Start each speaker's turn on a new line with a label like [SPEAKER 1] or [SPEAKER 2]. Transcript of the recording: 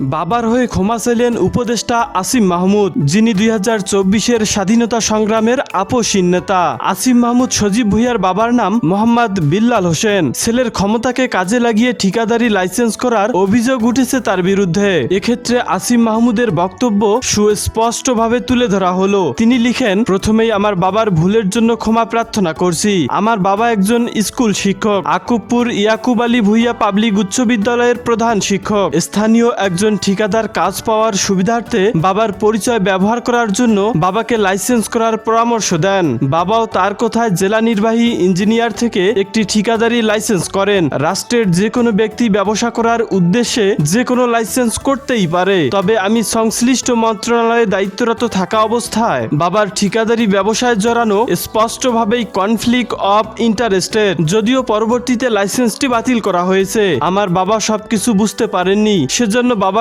[SPEAKER 1] বাবার হয়ে ক্ষমা চাইলেন উপদেষ্টা আসিম মাহমুদ, যিনি দুই হাজার চব্বিশের স্বাধীনতা সংগ্রামের আপসীন নেতা। আসিম মাহমুদ সজীব ভুইয়ার বাবার নাম মোহাম্মদ বিল্লাল হোসেন। ছেলের ক্ষমতাকে কাজে লাগিয়ে ঠিকাদারি লাইসেন্স করার অভিযোগ উঠেছে তার বিরুদ্ধে। এক্ষেত্রে আসিম মাহমুদের বক্তব্য সুস্পষ্টভাবে তুলে ধরা হলো। তিনি লিখেন, প্রথমেই আমার বাবার ভুলের জন্য ক্ষমা প্রার্থনা করছি। আমার বাবা একজন স্কুল শিক্ষক। আকুবপুর ইয়াকুব আলী ভুইয়া পাবলিক উচ্চ বিদ্যালয়ের প্রধান শিক্ষক। স্থানীয় একজন ঠিকাদার কাজ পাওয়ার সুবিধার্থে বাবার পরিচয় ব্যবহার করার জন্য বাবাকে লাইসেন্স করার পরামর্শ দেন। বাবাও তার কথায় জেলা নির্বাহী ইঞ্জিনিয়ার থেকে একটি ঠিকাদারি লাইসেন্স করেন। রাষ্ট্রের যে কোনো ব্যক্তি ব্যবসা করার উদ্দেশ্যে যে কোনো লাইসেন্স করতেই পারে। তবে আমি সংশ্লিষ্ট মন্ত্রণালয়ে দায়িত্বরত থাকা অবস্থায় বাবার ঠিকাদারি ব্যবসায় জড়ানো স্পষ্টভাবেই কনফ্লিক্ট অফ ইন্টারেস্টেড যদিও পরবর্তীতে লাইসেন্সটি বাতিল করা হয়েছে। আমার বাবা সবকিছু বুঝতে পারেননি। সেজন্য বাবার